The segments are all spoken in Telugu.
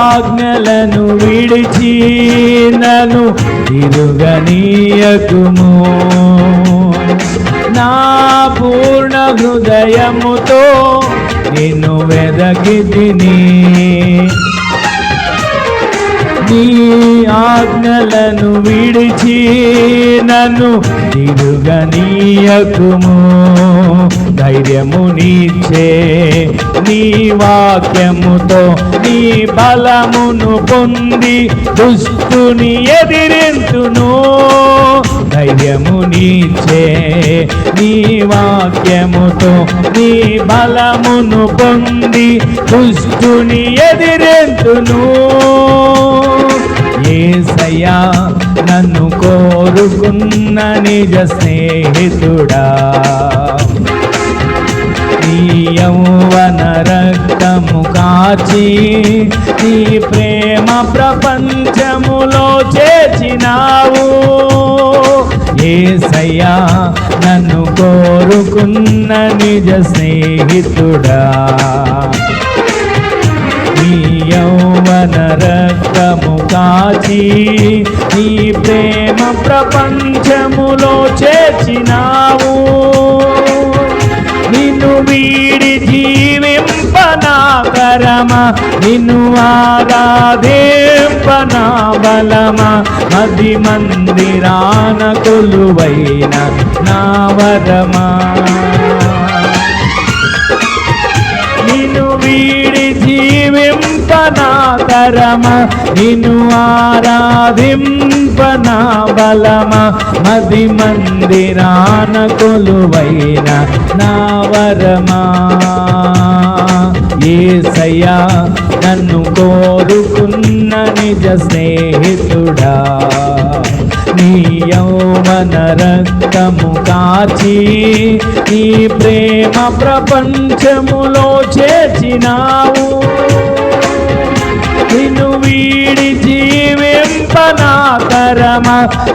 ఆజ్ఞలను విడిచి నను తిరుగనీయకుము. నా పూర్ణ హృదయముతో నిన్ను వెదకి తిని నీ ఆజ్ఞలను విడిచి నన్ను తిరుగనీయకుము. ధైర్యము నీచే నీ వాక్యముతో నీ బలమును పొంది దుస్తుని ఎదిరింతును. ధైర్యము నీచే నీ వాక్యముతో నీ బలమును పొంది దుష్టుని ఎదిరింతును. ఏసయ్యా నన్ను కోరుకున్న నిజ స్నేహితుడా. యౌవన రక్తము కాచి నీ ప్రేమ ప్రపంచములో చేర్చినావు ఏసయ్యా నన్ను కోరుకున్న నిజ స్నేహితుడా. నీ యౌవన రక్తము కాచి నీ ప్రేమ ప్రపంచములో చేర్చినావు బలమా? నిన్ను ఆరాధింపనా బలమా మది మందిరాన కొలువైన నా వరమా? నిన్ను వీడి జీవింపన జీవింపనాకరమ నిన్ను ఆరాధింపన బలమ? మది మందిరాన కొలువైన నా వరమా? ఏసయ్యా నన్ను కోరుకున్న నిజ స్నేహితుడా. నీ యౌమన రక్తము కాచి నీ ప్రేమ ప్రపంచములో చేర్చినావు. నిన్ను వీడి జీవింపనాకరమ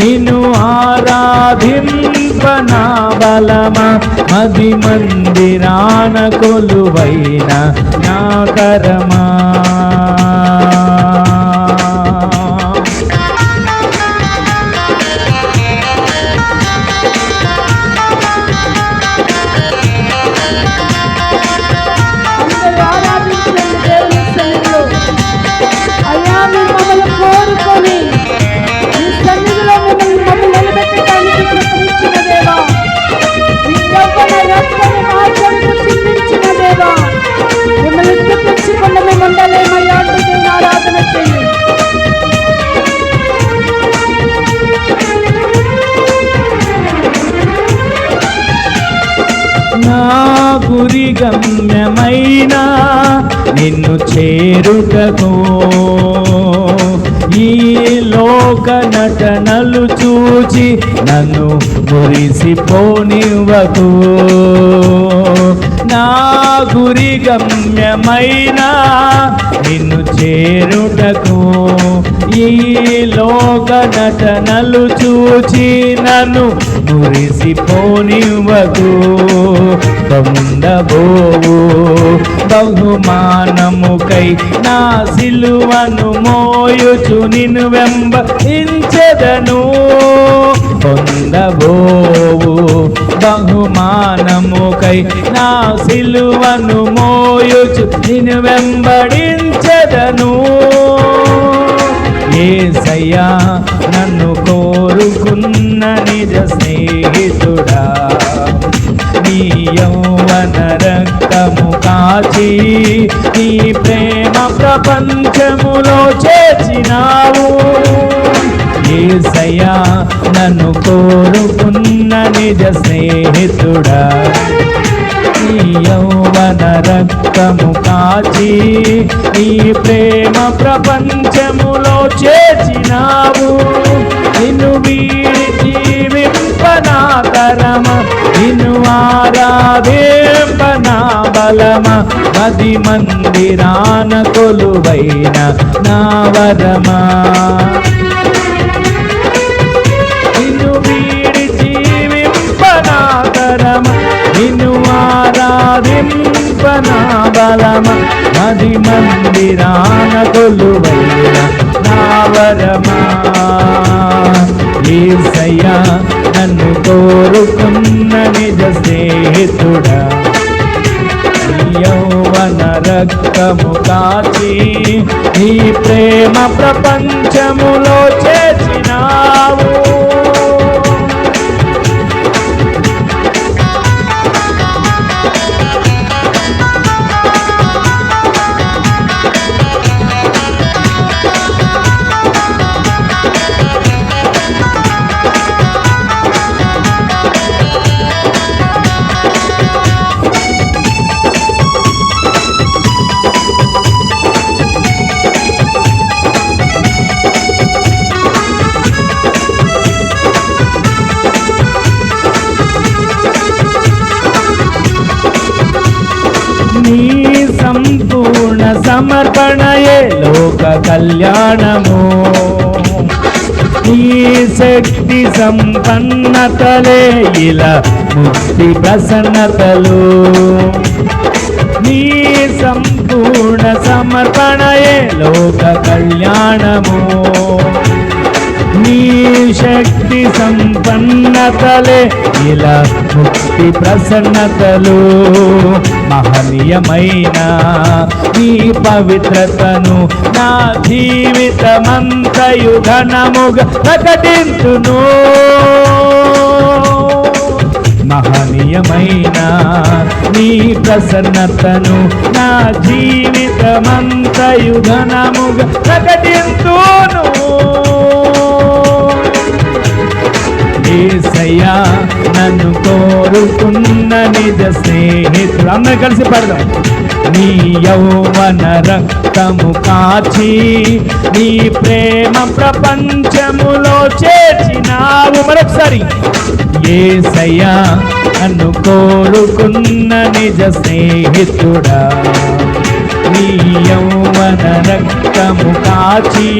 నిన్ను ఆరాధింపనా బలమ మది మందిరాన కొలువైన నాకరమా గమ్యమైనా నిన్ను చేరుటకు ఈ లోక నటనలు చూచి నన్ను మురిసిపోనివ్వకు నా గురి గమ్యమైన నిన్ను చేరుటకు ఈ లోక నటనలు చూచి నన్ను మురిసిపోనివ్వకు. పొందబోవు బహుమానముకై నా సిలువను మోయుచు నిన్ను వెంబడించెదను. పొందబోవు. బహుమానముకై నా సిలువను మోయుచు నిన్ను వెంబడించెదను. ఏసయ్యా నన్ను కోరుకున్న నిజ స్నేహితుడా. నీ యౌవన రక్తము కాచి నీ ప్రేమ ప్రపంచములో చేర్చినావు. ఏసయా నన్ను కోరుకున్న నిజ స్నేహితుడా? ఈ యౌవన రక్తము కాచి ఈ ప్రేమ ప్రపంచములో చేసినావు నిన్ను వీడి జీవింపనాకరమ నిన్ను ఆరాధింపనా బలమ. పది మందిరాన కొలువైన నా వరమా? రక్తము నీ ప్రేమ ప్రపంచములో సమర్పణయే లోక కళ్యాణము. ఈ శక్తి సంపన్నతలే ఇలా ముక్తి ప్రసన్నతలు. నీ సంపూర్ణ సమర్పణయే లోక కళ్యాణము. నీ శక్తి సంపన్నతలే ఇలా ముక్తి ప్రసన్నతలు. మహనీయమైన నీ పవిత్రతను నా జీవితమంతయు ఘనముగా ప్రకటించును. మహనీయమైన నీ ప్రసన్నతను నా జీవితమంతయు ఘనముగా ప్రకటించును. ఏసయ్యా నన్ను కోరుకున్న నిజ స్నేహితుడు. అందరూ కలిసి పడదాం. నీ యౌవన రక్తము కాచి నీ ప్రేమ ప్రపంచములో చేర్చినావు. మరొకసారి ఏసయ్యా నన్ను కోరుకున్న నిజ స్నేహితుడా. యౌవన రక్తము కాచి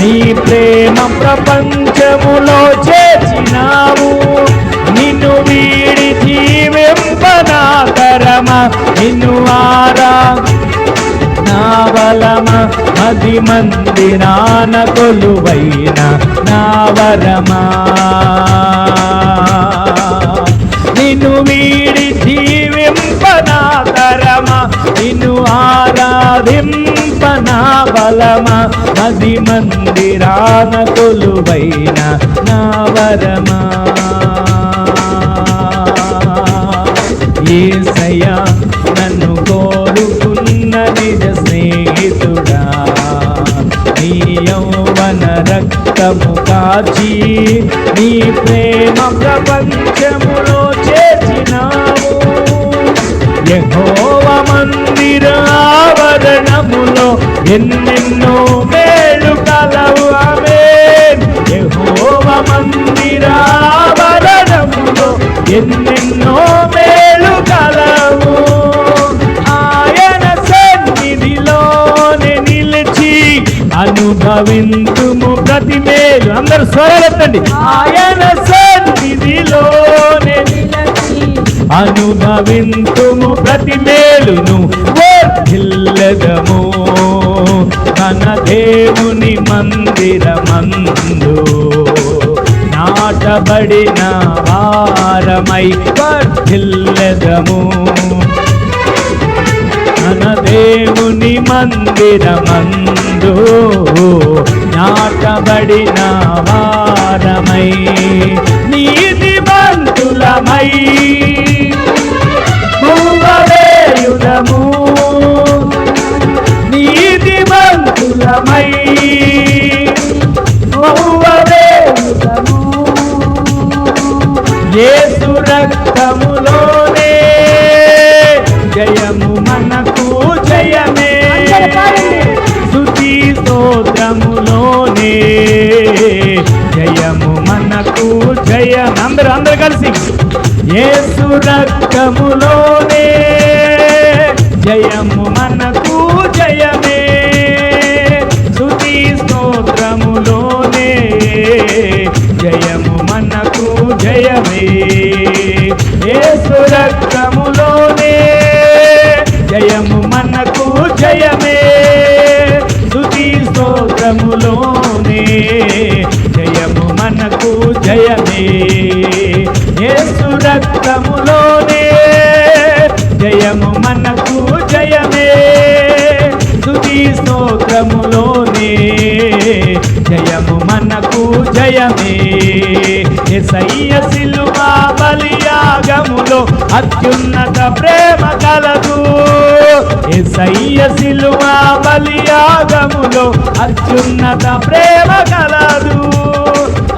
నీ ప్రేమ ప్రపంచములో చేర్చినావు. నిన్ను వీడి జీవింపనా తరమ నిన్ను ఆరా నా బలమ మది మందిరాన కొలువైన నా వరమా. నిన్ను వీడి జీవింపనా తరమ నిన్ను సాధింపనా బలమ? మది మందిరాన కొలువైన నా వరమా. ఏసయ్యా నన్ను కోరుకున్న నిజ స్నేహితుడా? నీ యౌవన రక్తము కాచి నీ ప్రేమ ప్రపంచములో చేసినావు యహోవ మందిరా ఆవరణములో ఎన్నెన్నో మేలు కలవు. ఆమేన్. యెహోవ మందిర ఎన్నెన్నో మేలు కలవు. ఆయన సన్నిధిలోనే నిలిచి అనుభవింతుము ప్రతి మేలు. అందరూ స్వరలెత్తండి ఆయన సన్నిధిలోనే అనుభవింతుము ప్రతి మేలును వర్ధిల్లదము మన దేవుని మందిరమందు నాటబడిన వారమై వర్ధిల్లదము. మన దేవుని మందిరమందు నాటబడిన వారమై నీతిమంతులమై మూవవేయుదము యేసు రక్తములోనే జయము మనకు జయమే. స్తుతి స్తోత్రములోనే జయము మనకు జయం అందరూ అందరూ కలిసి. యేసు రక్తములోనే జయము మనకు జయమే యేసు రక్తములోనే జయము మనకు జయమే. స్తుతి స్తోత్రములోనే జయము మనకు జయమే. యేసు రక్తములోనే జయము మనకు జయమే. స్తుతి స్తోత్రములోనే జయము మనకు జయమే. ఎసయ్య సిలువా బలియాగములో అత్యున్నత ప్రేమ కలదు. ఎసయ్య సిలువా బలియాగములో అత్యున్నత ప్రేమ కలదు.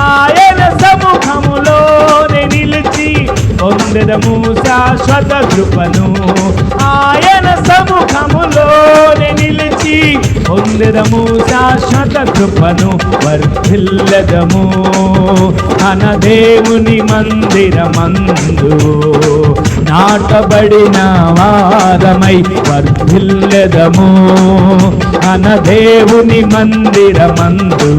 ఆయన సముఖములోనే నిలిచి పొందెదము శాశ్వత కృపను. ఆయన సముఖములో పొందెదము శాశ్వత కృపను వర్ధిల్లదము. మన దేవుని మందిరమందు నాటబడిన వారమై వర్ధిల్లదము. మన దేవుని మందిరమందు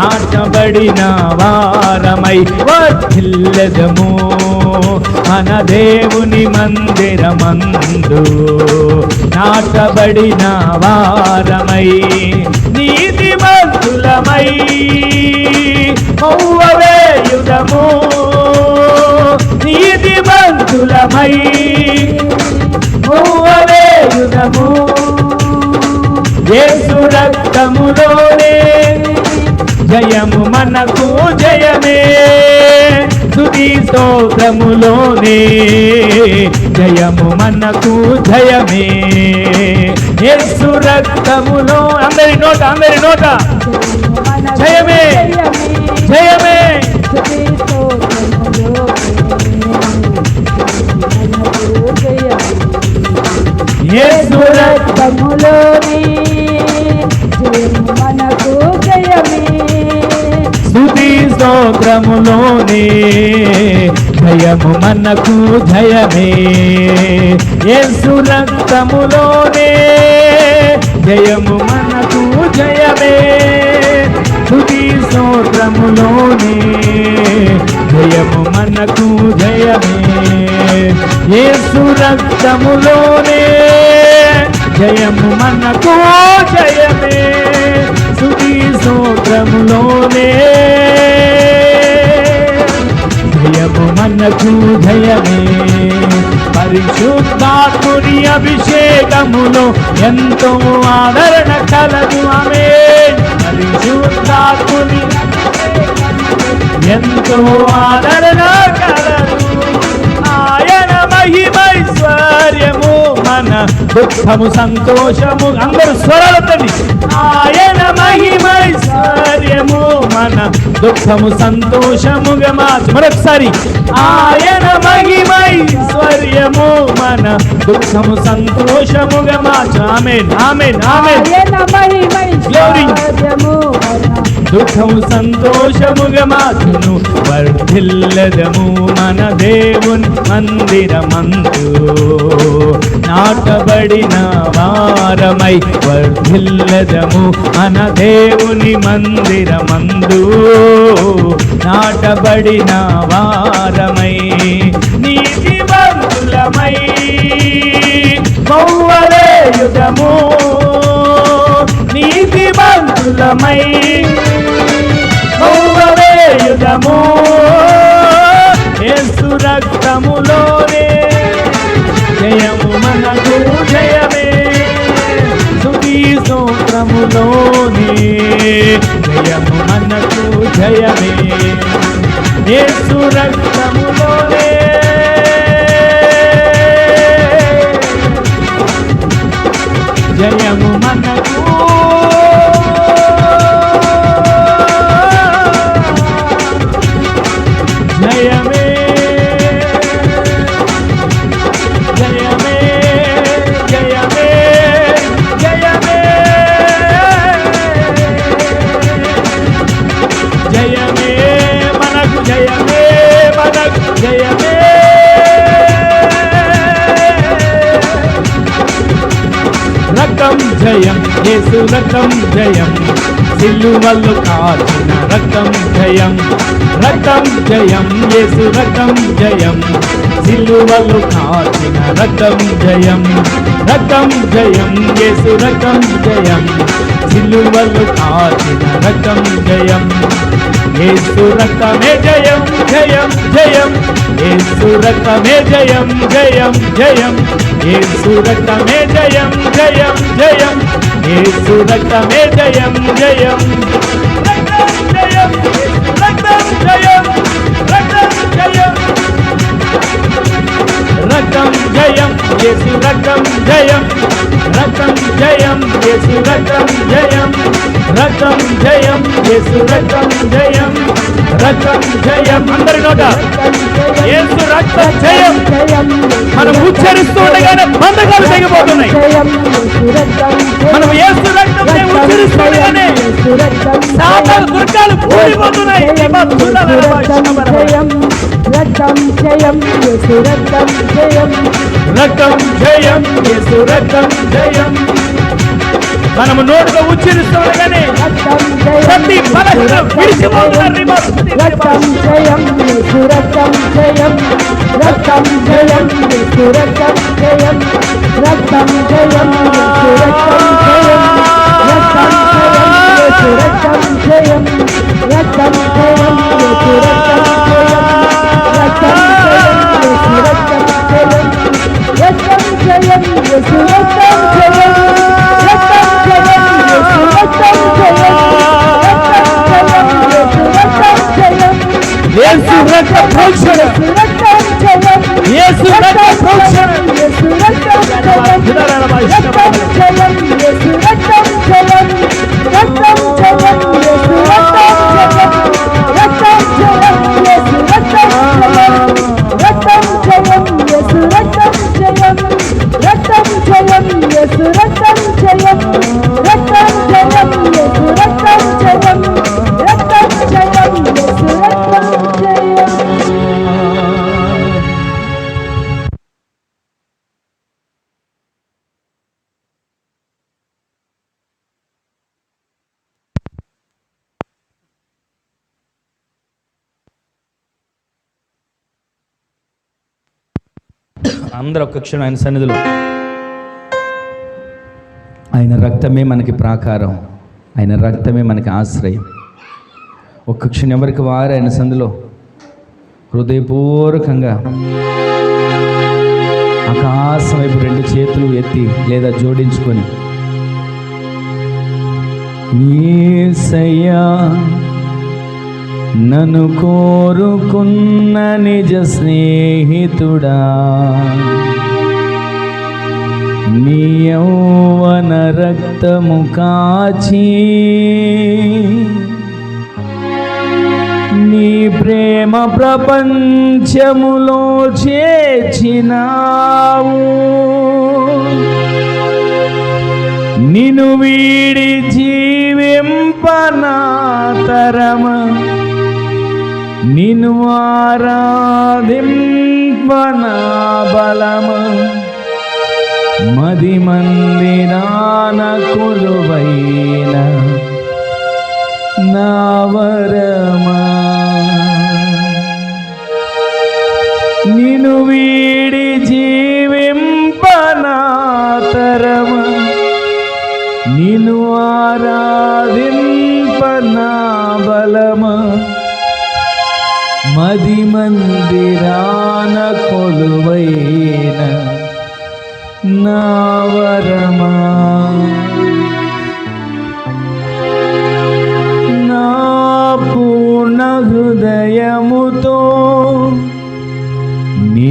నాటబడిన వారమై వర్ధిల్లదము మన దేవుని మందిరమందు నాటబడిన వారమై నీతి మంతులమై మౌవేయుధము నీతి మంతులమై జయము మనకు జయమే. తుది స్తోత్రములోనే జయము మనకు జయమే. యేసు రక్తములో అందరి నోట అందరి నోట. జయమే. జయమే. యేసు రక్త సముద్రములోనే జయము మనకు జయమే యేసు రక్తములోనే జయము మనకు జయమే తుది స్తోత్రములోనే జయము మనకు జయమే యేసు రక్తములోనే జయము మనకు జయమే తుది స్తోత్రములోనే మనకు జయమే పరిశుద్ధాత్ముని అభిషేకములో ఎంతో ఆదరణ కలదు ఆమె. పరిశుద్ధాత్ముని ఎంతో ఆదరణ కలదు. ఆయన మహిమైశ్వర మన దుఃఖము సంతోషము అందరూ స్వరాలండి ఆయన మహిమైశ్వర్యము మన దుఃఖము సంతోషముగా మార్చు మరొకసారి. ఆయన మహిమైశ్వర్యము మన దుఃఖము సంతోషముగా మార్చు ఆమెన్ ఆమెన్ ఆయన మహిమైశ్వర్యము దుఃఖము సంతోషముగా మాతును వర్ధిల్లదము మన దేవుని మందిరమందు. నాటబడిన వారమై వర్ధిల్లదము మన దేవుని మందిరమందు. నాటబడిన వారమై జయం. సిల్లువల్లు కాచిన రక్తం జయం. రక్తం జయం యేసు రక్తం జయం. సిల్లువల్లు కాచిన రక్తం జయం. రక్తం జయం యేసు రక్తం జయం. సిల్లువల్లు కాచిన రక్తం జయం. యేసు రక్తమే జయం జయం జయం. యేసు రక్తమే జయం జయం జయం. యేసు రక్తమే జయం జయం జయం. యేసు రక్తమే జయం జయం. రక్తం జయం రక్తం జయం రక్తం జయం. రక్తం జయం యేసు రక్తం జయం. రక్తం జయం యేసు రక్తం జయం రక్తం జయం యేసు రక్తం జయం. రక్తం జయం. అందరి నోట. యేసు రక్తం జయం. మనం ఉచ్చరిస్తూ ఉండగానే బంధకాలు తెగిపోతున్నాయి. మనం యేసు రక్తం ఉచ్చరిస్తూ ఉండగానే సాతాను దుర్గాలు కూలిపోతున్నాయి. రక్తం జయం యేసు రక్తం జయం. రక్తం జయం యేసు రక్తం జయం. మనము నోటుగా ఉచ్చరిస్తుండగానే కానీ ప్రతి జయం విడిచిపోతున్నారు రక్తం జయం రక్తం జయం. రక్తం జయం రక్తం జయం. రక్తం జయం రక్తం జయం రక్తం జయం రక్తం జయం. అందరూ ఒక్క క్షణం ఆయన సన్నిధిలో. ఆయన రక్తమే మనకి ప్రాకారం. ఆయన రక్తమే మనకి ఆశ్రయం. ఒక్క క్షణం ఎవరికి వారు ఆయన సందులో హృదయపూర్వకంగా. ఆకాశం వైపు రెండు చేతులు ఎత్తి లేదా జోడించుకొని. ఏసయ్యా నన్ను కోరుకున్న నిజ స్నేహితుడా. నీ యౌవన రక్తము కాచి నీ ప్రేమ ప్రపంచములో చేచినావు నిను వీడి జీవింపనాతరమ నిను ఆరాధింపనా బలమ మది మందిరాన కొలువైన నావరమా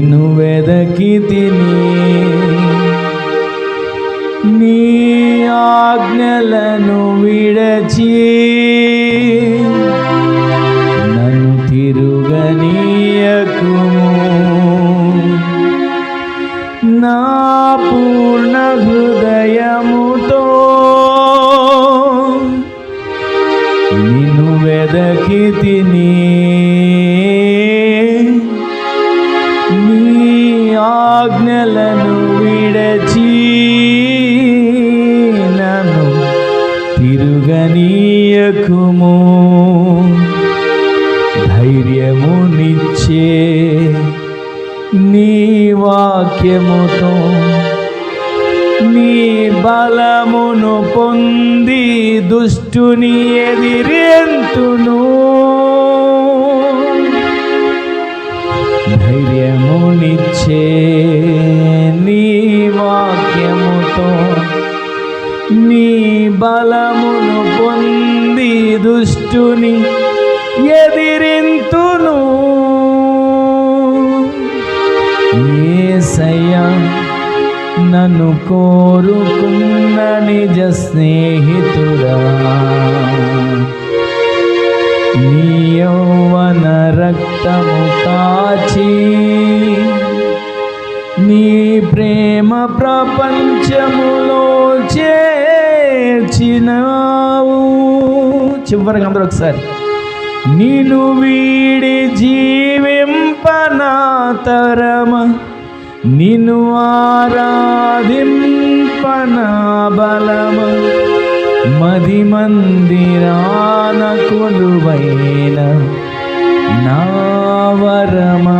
నిన్ను వెదకి తిని నీ ఆజ్ఞలను విడచి వాక్యముతో నీ బలమును పొంది దుష్టుని ఎదిరెంతును. ధైర్యమునిచ్చే నీ వాక్యముతో నీ బలమును పొంది దుష్టుని కోరుకున్న నిజ స్నేహితుడా? నీ రక్తము కాచి నీ ప్రేమ ప్రపంచములో చేర్చినావు. చివరికి అందరూ ఒకసారి నిను వీడి జీవింపనా తరమ నిను ఆరాధింపన బలము మది మందిరాన కొలువైన నా వరమా?